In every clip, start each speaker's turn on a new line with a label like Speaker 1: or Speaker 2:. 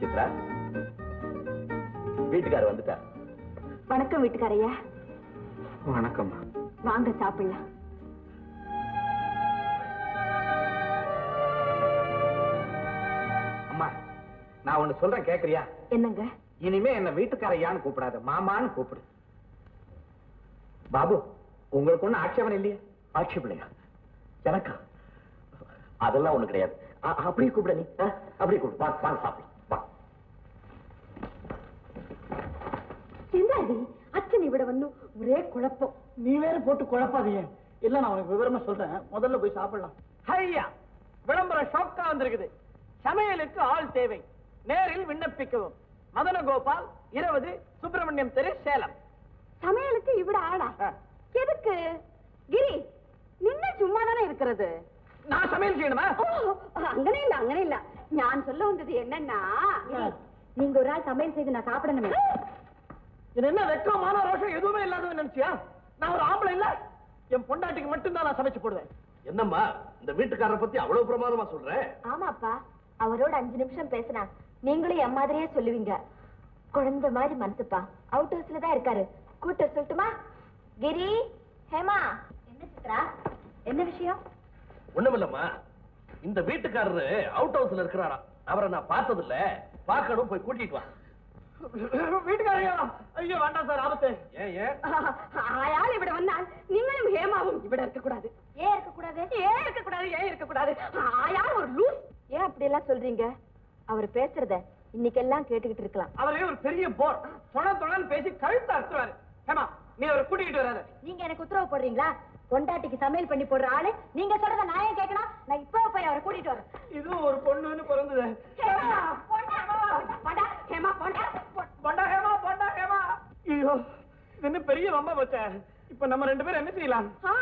Speaker 1: சித்ரா வீட்டுக்காரர் வந்துட்டா
Speaker 2: வணக்கம் வீட்டுக்காரையா.
Speaker 3: வணக்கம்.
Speaker 2: வாங்க சாப்பிடலாம்.
Speaker 3: அம்மா நான் ஒண்ணு சொல்றேன் கேக்குறியா?
Speaker 2: என்னங்க?
Speaker 3: இனிமே என்ன வீட்டுக்காரையான்னு கூப்பிடாத மாமான்னு கூப்பிடு. பாபு உங்களுக்கு ஒண்ணு ஆட்சேபம் இல்லையா?
Speaker 1: ஆட்சேபனையா? எனக்கா? அதெல்லாம் ஒண்ணு கிடையாது. அப்படியே கூப்பிட நீ? அப்படியே கூப்பிடு. வா வாங்க சாப்பிடு.
Speaker 2: அச்சனை விட வந்து ஒரே குழப்பம்.
Speaker 4: நீ வேற போட்டு குழப்பாதீங்க. இல்ல நான் உனக்கு விவரமா சொல்றேன். முதல்ல போய் சாப்பிடலாம்.
Speaker 5: ஹையா! விளம்பரம் ஷோக்கா வந்திருக்குது. சமையலுக்கு ஆள் தேவை. நேரில் விண்ணப்பிக்கவும். மதன கோபால் இருபது சுப்பிரமணியம் தெரு சேலம்.
Speaker 2: சமையலுக்கு இவிட ஆளா. எதுக்கு? கிரி நின்ன சும்மா தானே இருக்கிறது?
Speaker 5: நான் சமையல் செய்யணுமா?
Speaker 2: அங்கனே இல்ல அங்கனே இல்ல. நான் சொல்ல வந்தது என்னன்னா நீங்க ஒரு ஆள் சமையல் செய்து நான் சாப்பிடணுமே.
Speaker 5: இது என்ன வெக்கமான ரோஷம் எதுவுமே இல்லாதவன் நினைச்சியா? நான் ஒரு ஆம்பளை இல்ல. என் பொண்டாட்டிக்கு மட்டும்தான் நான் சமைச்சு போடுவேன்.
Speaker 1: என்னம்மா இந்த வீட்டுக்காரரை பத்தி அவ்வளவு பிரமாதமா சொல்றேன்
Speaker 2: ஆமாப்பா அவரோட அஞ்சு நிமிஷம் பேசினா நீங்களும் என் மாதிரியே சொல்லுவீங்க. குழந்தை மாதிரி மனசுப்பா. அவுட் ஹவுஸ்ல தான் இருக்காரு. கூட்ட சொல்லட்டுமா? கிரி ஹேமா. என்ன சித்ரா? என்ன விஷயம்?
Speaker 1: ஒண்ணுமில்லம்மா இந்த வீட்டுக்காரரு அவுட் ஹவுஸ்ல இருக்கிறாரா அவரை நான் பார்த்தது இல்ல பார்க்கணும் போய் கூட்டிட்டு வா.
Speaker 5: வீட்டுக்காரையா ஐயோ வேண்டாம் சார் ஆபத்து.
Speaker 1: ஏன் ஏன்?
Speaker 2: இவிட வந்தால் நீங்களும் ஹேமாவும் இவிட இருக்க கூடாது ஏன் இருக்க கூடாது ஏன் இருக்க கூடாது ஏன் இருக்க கூடாது ஆயால் ஒரு லூஸ். ஏன் அப்படி எல்லாம் சொல்றீங்க? அவர் பேசுறத இன்னைக்கெல்லாம் கேட்டுக்கிட்டு இருக்கலாம்.
Speaker 5: அவரே ஒரு பெரிய போர். தொண தொணன்னு பேசி கழுத்து அறுத்துருவாரு. ஏமா நீ அவரை கூட்டிகிட்டு வராத.
Speaker 2: நீங்க எனக்கு உத்தரவு போடுறீங்களா? பொண்டாட்டிக்கு சமையல் பண்ணி போடுற ஆளு. நீங்க சொல்றத நான் ஏன் கேட்கணும்? நான் இப்போ போய் அவரை கூட்டிட்டு வரேன்.
Speaker 5: இதுவும் ஒரு பொண்ணுன்னு பிறந்தது
Speaker 2: ஹேமா, போண்டா, போண்டா, ஹேமா, போண்டா, போ-
Speaker 5: பொண்டா ஹேமா பொண்டா ஹேமா. ஐயோ இது என்ன பெரிய வம்ப போச்சே. இப்ப நம்ம ரெண்டு பேரும் என்ன செய்யலாம்?
Speaker 2: ஆ,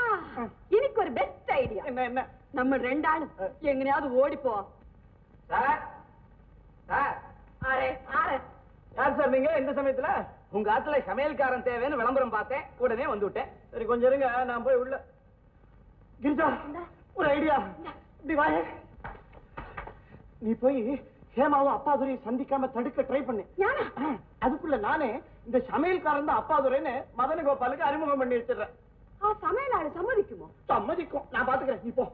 Speaker 2: எனக்கு ஒரு பெஸ்ட் ஐடியா
Speaker 5: என்ன என்ன?
Speaker 2: நம்ம ரெண்டு ஆளும் எங்கனையாவது ஓடி போவோம்
Speaker 5: சார் சார்.
Speaker 2: ஆரே ஆரே
Speaker 5: யார் சார் நீங்க இந்த சமயத்துல? உங்க ஆத்துல சமையல்காரன் தேவைன்னு விளம்பரம் பார்த்தேன். உடனே வந்து விட்டேன். சரி கொஞ்சம் இருங்க நான் போய் உள்ள. கிரிஜா ஒரு ஐடியா இப்படி வாயே. நீ போய் ஹேமாவும் அப்பாதுரையை சந்திக்காம தடுக்க ட்ரை பண்ணு
Speaker 2: ஞானா?
Speaker 5: அதுக்குள்ள நானே இந்த சமையல்காரன் தான் அப்பாதுரைன்னு மதன கோபாலுக்கு அறிமுகம் பண்ணி வச்சிடுறேன்.
Speaker 2: ஆ, சமையல் ஆளு சம்மதிக்குமோ?
Speaker 5: சம்மதிக்கும். நான் பாத்துக்கிறேன். நீ போ.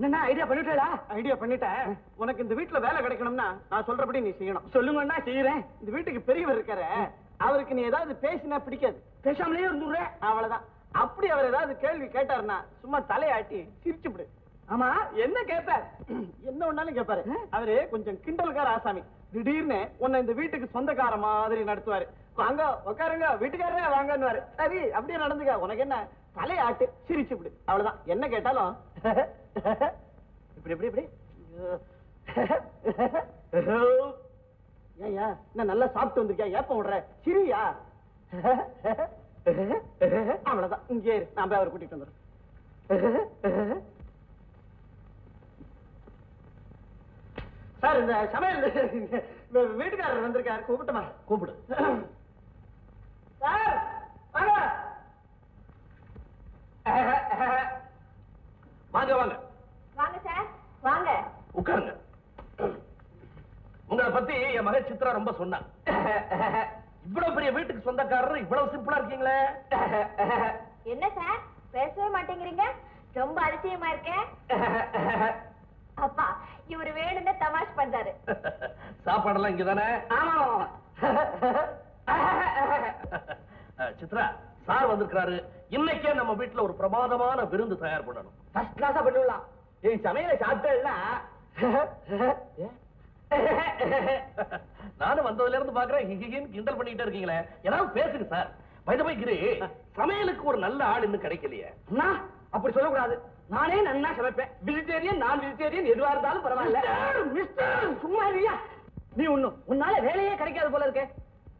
Speaker 5: என்னண்ணா ஐடியா பண்ணிட்டா. ஐடியா பண்ணிட்டேன் உனக்கு இந்த வீட்டுல வேலை கிடைக்கணும்னா நான் சொல்றபடி நீ செய்யணும். சொல்லுங்கன்னா செய்யறேன். இந்த வீட்டுக்கு பெரியவர் இருக்காரு. அவருக்கு நீ ஏதாவது பேசினா பிடிக்காது. பேசாமலே இருந்துடுற அவ்வளவுதான். அப்படி அவர் ஏதாவது கேள்வி கேட்டாருன்னா சும்மா தலையாட்டி சிரிச்சுவிடு ஆமா என்ன கேட்பார் என்ன ஒண்ணாலும் கேட்பாரு அவரு கொஞ்சம் கிண்டல்கார ஆசாமி. திடீர்னு உன்னை இந்த வீட்டுக்கு சொந்தக்கார மாதிரி நடத்துவாரு. வாங்க உட்காருங்க வீட்டுக்காரரே வாங்கன்னுவாரு. சரி அப்படியே நடந்துக்க. உனக்கு என்ன? தலையாட்டு. சிரிச்சு விடு. அவ்வளவுதான். என்ன கேட்டாலும்? இப்படி இப்படி இப்படி. ஏயா என்ன நல்லா சாப்பிட்டு வந்திருக்கியா? ஏப்ப விடுற? சிரியா? அவ்வளவுதான். இங்கே போய் அவரை கூட்டிட்டு வந்துடுறேன். சார் இந்த சமையல் வீட்டுக்காரர் வந்திருக்காரு. கூப்பிட்டுமா?
Speaker 1: கூப்பிடு.
Speaker 5: சார் வாங்க.
Speaker 1: வாங்க வாங்க.
Speaker 2: வாங்க சார் வாங்க.
Speaker 1: உட்காருங்க. உங்களை பத்தி என் மகன் சித்ரா ரொம்ப சொன்னா இவ்வளவு பெரிய வீட்டுக்கு சொந்தக்காரர் இவ்வளவு சிம்பிளா இருக்கீங்களே?
Speaker 2: என்ன சார் பேசவே மாட்டேங்கிறீங்க? ரொம்ப அதிசயமா இருக்கே. அப்பா இவர் வேணும்னு தமாஷ் பண்றாரு.
Speaker 1: சாப்பாடெல்லாம் இங்கதானே?
Speaker 5: ஆமா
Speaker 1: சித்ரா சார் வந்திருக்காரு இன்னைக்கே நம்ம வீட்டுல ஒரு பிரமாதமான விருந்து தயார் பண்ணணும்.
Speaker 5: ஃபர்ஸ்ட் கிளாஸா பண்ணிடலாம் என் சமையலை சாப்பிட்டேன்னா?
Speaker 1: நானும் வந்ததுல இருந்து பாக்குறேன். கிண்டல் பண்ணிக்கிட்டே இருக்கீங்களே. ஏதாவது பேசுங்க சார். பைதபை கிரி சமையலுக்கு ஒரு நல்ல ஆள் இன்னும் கிடைக்கலையே.
Speaker 5: அப்படி சொல்லக்கூடாது. நானே நன்னா சமைப்பேன். வெஜிடேரியன் நான் வெஜிடேரியன் எதுவா இருந்தாலும் பரவாயில்ல. மிஸ்டர் சும்மா இல்லையா நீ ஒண்ணும் உன்னால வேலையே கிடைக்காது போல இருக்கே.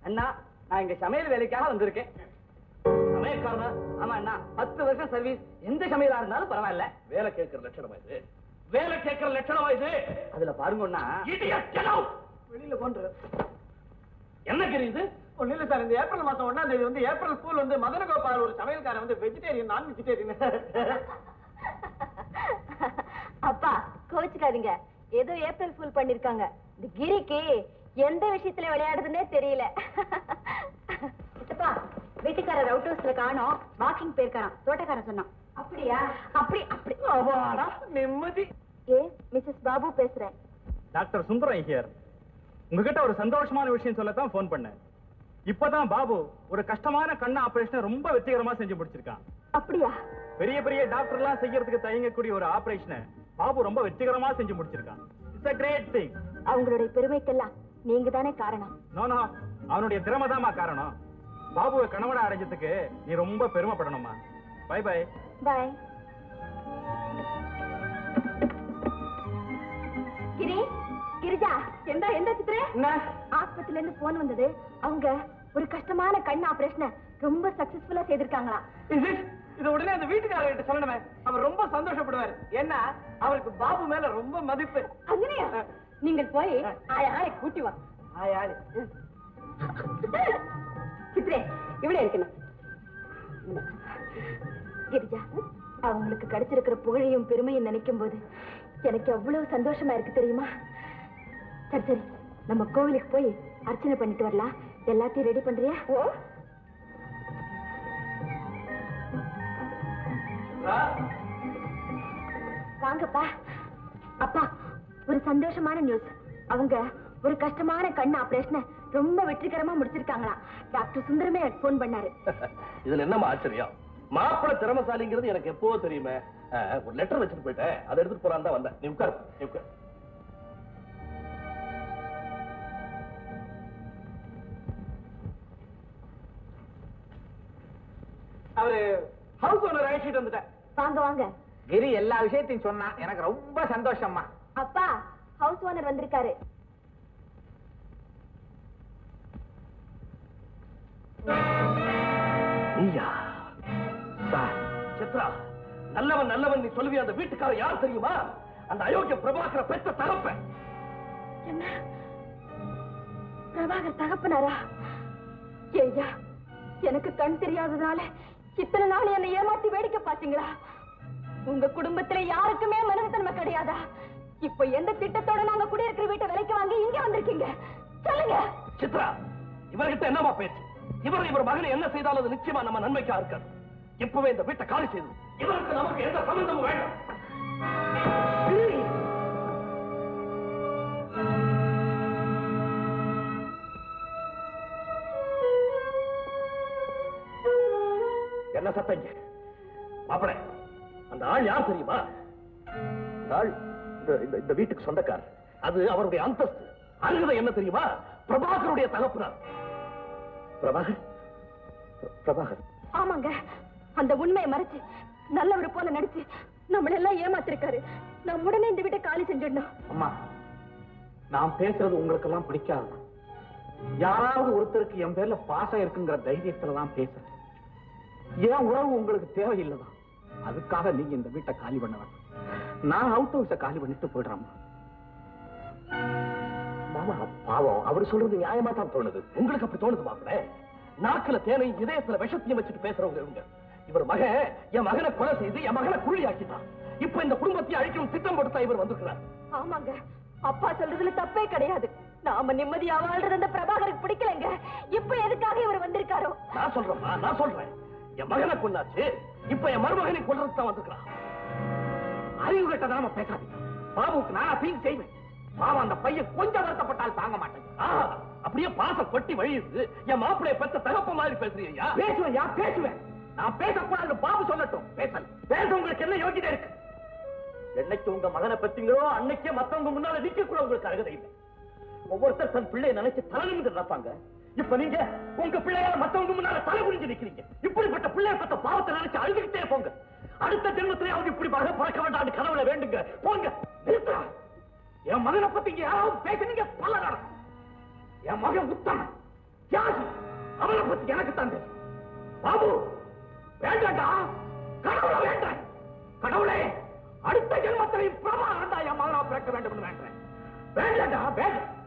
Speaker 5: அண்ணா நான் இங்க சமையல் வேலைக்காக வந்திருக்கேன். சமையல்காரனா? ஆமா அண்ணா பத்து வருஷம் சர்வீஸ் எந்த சமையலா இருந்தாலும் பரவாயில்ல.
Speaker 1: வேலை கேட்கிற லட்சணமா இது? வேலை கேட்கிற லட்சணமா இது?
Speaker 5: அதுல பாருங்கன்னா! வெளியில போன்ற.
Speaker 1: என்ன கிரி இது?
Speaker 5: ஒண்ணு இல்ல சார் இந்த ஏப்ரல் மாசம் ஒண்ணாம் தேதி வந்து ஏப்ரல் ஸ்கூல் வந்து மதன கோபால் ஒரு சமையல்காரன் வந்து வெஜிடேரியன் நான் வெஜிடேரியன்
Speaker 2: அப்பா கோச்சுக்காதீங்க ஏதோ ஏப்ரல் ஃபுல் பண்ணிருக்காங்க. இந்த கிரிக்கு எந்த விஷயத்துல விளையாடுதுன்னே தெரியல. சித்தப்பா வீட்டுக்காரர் அவுட் ஹவுஸ்ல காணோம். வாக்கிங் போயிருக்காராம். தோட்டக்காரன் சொன்னான். அப்படியா? அப்படி அப்படி.
Speaker 5: நிம்மதி.
Speaker 2: ஏ மிஸ்ஸஸ் பாபு பேசுறேன்.
Speaker 6: டாக்டர் சுந்தரம் ஹியர் உங்ககிட்ட ஒரு சந்தோஷமான விஷயம் சொல்லத்தான் ஃபோன் பண்ணேன். இப்பதான் பாபு ஒரு கஷ்டமான கண்ணு ஆபரேஷனை ரொம்ப வெற்றிகரமா செஞ்சு முடிச்சிருக்கான்.
Speaker 2: அப்படியா?
Speaker 6: பெரிய பெரிய டாக்டர்லாம் செய்யறதுக்கு தயங்கக்கூடிய ஒரு ஆபரேஷனை பாபு ரொம்ப வெற்றிகரமா செஞ்சு முடிச்சிருக்கான். இட்ஸ் a கிரேட் திங்
Speaker 2: அவங்களுடைய பெருமைக்கெல்லாம் நீங்க தானே காரணம்.
Speaker 6: நோ நோ அவனுடைய திறமைதாம்மா காரணம். பாபுவை கணவனை அடைஞ்சதுக்கு நீ ரொம்ப பெருமைப்படணுமா பை பை
Speaker 2: பாய் கிரிஜா எந்த எந்த சித்திர ஆஸ்பத்திரில இருந்து போன் வந்தது. அவங்க ஒரு கஷ்டமான கண் ஆபரேஷனை ரொம்ப சக்சஸ்ஃபுல்லா
Speaker 5: it? இத உடனே அந்த வீட்டுக்காரர்கிட்ட சொல்லணுமே. அவர் ரொம்ப சந்தோஷப்படுவாரு. ஏன்னா அவருக்கு பாபு மேல ரொம்ப மதிப்பு.
Speaker 2: அங்கனையா? நீங்கள் போய் ஆய ஆளை கூட்டி வா.
Speaker 5: ஆய், ஆய்.
Speaker 2: சித்ரே இவ்வளவு இருக்கணும். கிரிஜா அவங்களுக்கு கிடைச்சிருக்கிற புகழையும் பெருமையும் நினைக்கும் போது எனக்கு எவ்வளவு சந்தோஷமா இருக்கு தெரியுமா? சரி சரி. நம்ம கோவிலுக்கு போய் அர்ச்சனை பண்ணிட்டு வரலாம். எல்லாத்தையும் ரெடி பண்றியா? ஓ. வாங்கப்பா. அப்பா ஒரு சந்தோஷமான நியூஸ் அவங்க ஒரு கஷ்டமான கண் ஆபரேஷனை ரொம்ப வெற்றிகரமா முடிச்சிருக்காங்களாம். டாக்டர் சுந்தரமே போன் பண்ணாரு.
Speaker 1: இதுல என்னமா ஆச்சரியம்? மாப்பிள திறமசாலிங்கிறது எனக்கு எப்போ தெரியுமே. ஒரு லெட்டர் வச்சுட்டு போயிட்டேன். அதை எடுத்துட்டு போறான்னு தான் வந்தேன். நீ உட்காரு நீ உட்காரு.
Speaker 5: அவரு ஹவுஸ் ஓனர் அழைச்சிட்டு வந்துட்டேன்
Speaker 2: வாங்க வாங்க.
Speaker 3: கிரி எல்லா விஷயத்தையும் சொன்னா எனக்கு ரொம்ப சந்தோஷம்மா.
Speaker 2: அப்பா ஹவுஸ் ஓனர் வந்திருக்காரு.
Speaker 1: நீயா சார். சித்ரா நல்லவன் நல்லவன் நீ சொல்லுவிய? அந்த வீட்டுக்காரர் யார் தெரியுமா? அந்த அயோக்கிய பிரபாகர பெற்ற தகப்பன்.
Speaker 2: என்ன? பிரபாகர் தகப்பனாரா? எனக்கு கண் தெரியாததால இத்தனை நாள் என்னை ஏமாத்தி வேடிக்கை பாத்தீங்களா உங்க குடும்பத்துல யாருக்குமே மனிதத்தன்மை கிடையாதா? இப்ப எந்த திட்டத்தோட நாங்க குடியிருக்கிற வீட்டை விலைக்கு வாங்கி இங்க வந்திருக்கீங்க? சொல்லுங்க.
Speaker 1: சித்ரா இவர்கிட்ட என்னமா பேச்சு? இவர் இவர் மகனை என்ன செய்தாலும் அது நிச்சயமா நம்ம நன்மைக்கா இருக்காது. இப்பவே இந்த வீட்டை காலி செய்து இவருக்கு நமக்கு எந்த சம்பந்தமும் வேண்டாம். என்ன சத்தங்க மாப்பிள அந்த ஆள் யார் தெரியுமா? ஆள் இந்த- வீட்டுக்கு சொந்தக்காரர். அது அவருடைய அந்தஸ்து. அருகதை என்ன தெரியுமா? பிரபாகருடைய தகப்பனார். பிரபாகர்? பிரபாகர்.
Speaker 2: ஆமாங்க. அந்த உண்மையை மறைச்சு நல்லவர் போல நடிச்சு நம்மள எல்லாம் ஏமாத்திருக்காரு. நம்ம உடனே இந்த வீட்டை காலி செஞ்சிடணும்.
Speaker 3: அம்மா நான் பேசுறது உங்களுக்கு எல்லாம் பிடிக்காது. யாராவது ஒருத்தருக்கு என் பேர்ல பாசம் இருக்குங்கிற தைரியத்துல தான் பேசுறேன். என் உறவு உங்களுக்கு தேவையில்லைதான் அதுக்காக நீங்க இந்த வீட்டை காலி பண்ண வேண்டாம். நான் அவுட் ஹவுஸ காலி பண்ணிட்டு போயிடுறேன்
Speaker 1: மாமா பாவம். அவர் சொல்றது நியாயமா தான் தோணுது. உங்களுக்கு அப்படி தோணுது மாப்பிள நாக்குல தேனை இதயத்துல விஷத்தையும் வச்சுட்டு பேசுறவங்க இவங்க. இவர் மகன் என் மகனை கொலை செய்து என் மகனை குழி ஆக்கிட்டான் இப்ப இந்த குடும்பத்தை அழிக்கணும் திட்டம் போட்டு இவர் வந்திருக்கிறார்.
Speaker 2: ஆமாங்க. அப்பா சொல்றதுல தப்பே கிடையாது. நாம நிம்மதியா வாழ்றது அந்த பிரபாகருக்கு பிடிக்கலங்க. இப்ப எதுக்காக இவர் வந்திருக்காரோ?
Speaker 1: நான் சொல்றேம்மா நான் சொல்றேன். என் மகனை கொண்டாச்சு இப்ப என் மருமகனை கொல்றதுக்கு தான் வந்திருக்கிறான்.
Speaker 3: அறிவு கட்டதாம பேசாதீங்க. பாபுக்கு நானா தீங்கு செய்வேன். பாவம் அந்த பையன் கொஞ்சம் வருத்தப்பட்டால் தாங்க மாட்டேன்.
Speaker 1: ஆஹா, அப்படியே பாசம் கொட்டி வழியுது. என் மாப்பிளைய பெத்த தகப்ப மாதிரி பேசுறீங்க
Speaker 3: பேசுவேன் யா பேசுவேன். நான் பேசக்கூடாது பாபு சொல்லட்டும். பேசல்.
Speaker 1: பேச உங்களுக்கு என்ன யோகிதை இருக்கு? என்னைக்கு உங்க மகனை பத்தீங்களோ அன்னைக்கே மத்தவங்க முன்னால நிக்க கூட உங்களுக்கு அருகதை இல்லை. ஒவ்வொருத்தர் தன் பிள்ளையை நினைச்சு தலை நிமிந்து நடப்பாங்க. இப்ப நீங்க உங்க பிள்ளையால மத்தவங்க முன்னால தலை குனிஞ்சு நிக்கிறீங்க. இப்படிப்பட்ட பிள்ளைய பத்த பாவத்தை நினைச்சு அழுதுகிட்டே போங்க. அடுத்த ஜென்மத்திலேயாவது இப்படி மகன் பிறக்க வேண்டாம் கனவுல வேண்டுங்க. போங்க. நிறுத்தா என் மகனை பத்தி இங்க யாராவது பேசுனீங்க? பல நடக்கும் என் மகன் உத்தமன். தியாகி. அவனை பத்தி எனக்கு தந்து பாபு வேண்டாண்டா. கடவுளை வேண்டாம். கடவுளே அடுத்த ஜென்மத்திலே பிரபா இருந்தா என் மகனா பிறக்க வேண்டும் என்று வேண்டேன் வேண்டாண்டா வேண்டாம்.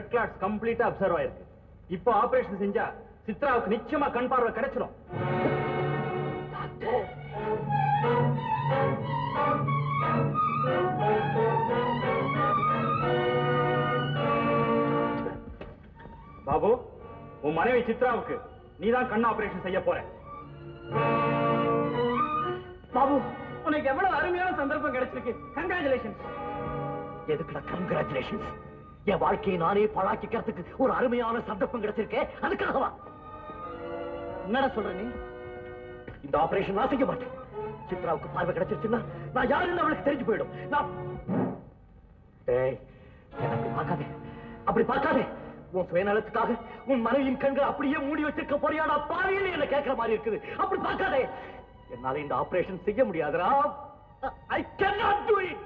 Speaker 6: பிளட் கிளாட்ஸ் கம்ப்ளீட்டா அப்சர்வ் ஆயிருக்கு. இப்போ ஆபரேஷன் செஞ்சா சித்ராவுக்கு நிச்சயமா கண் பார்வை கிடைச்சிடும் பாபு உன் மனைவி சித்ராவுக்கு நீதான் கண் ஆபரேஷன் செய்ய போற.
Speaker 5: பாபு உனக்கு எவ்வளவு அருமையான சந்தர்ப்பம் கிடைச்சிருக்கு. கங்க்ராச்சுலேஷன்
Speaker 7: எதுக்குடா கங்க்ராச்சுலேஷன்ஸ் என் வாழ்க்கையை நானே பழாக்கிக்கிறதுக்கு ஒரு அருமையான சந்தர்ப்பம் கிடைச்சிருக்கேன் அதுக்காகவா?
Speaker 5: என்னடா சொல்ற நீ?
Speaker 7: இந்த ஆபரேஷன் நான் செய்ய மாட்டேன். சித்ராவுக்கு பார்வை கிடைச்சிருச்சுன்னா நான் யாருன்னு அவளுக்கு தெரிஞ்சு போயிடும். நான் டேய் அப்படி பார்க்காதே. அப்படி பார்க்காதே. உன் சுயநலத்துக்காக உன் மனைவியின் கண்கள் அப்படியே மூடி வச்சிருக்க போறியாடா பாவியில் என்ன கேட்கிற மாதிரி இருக்குது? அப்படி பார்க்காதே. என்னால இந்த ஆபரேஷன் செய்ய முடியாதுடா. I can not do it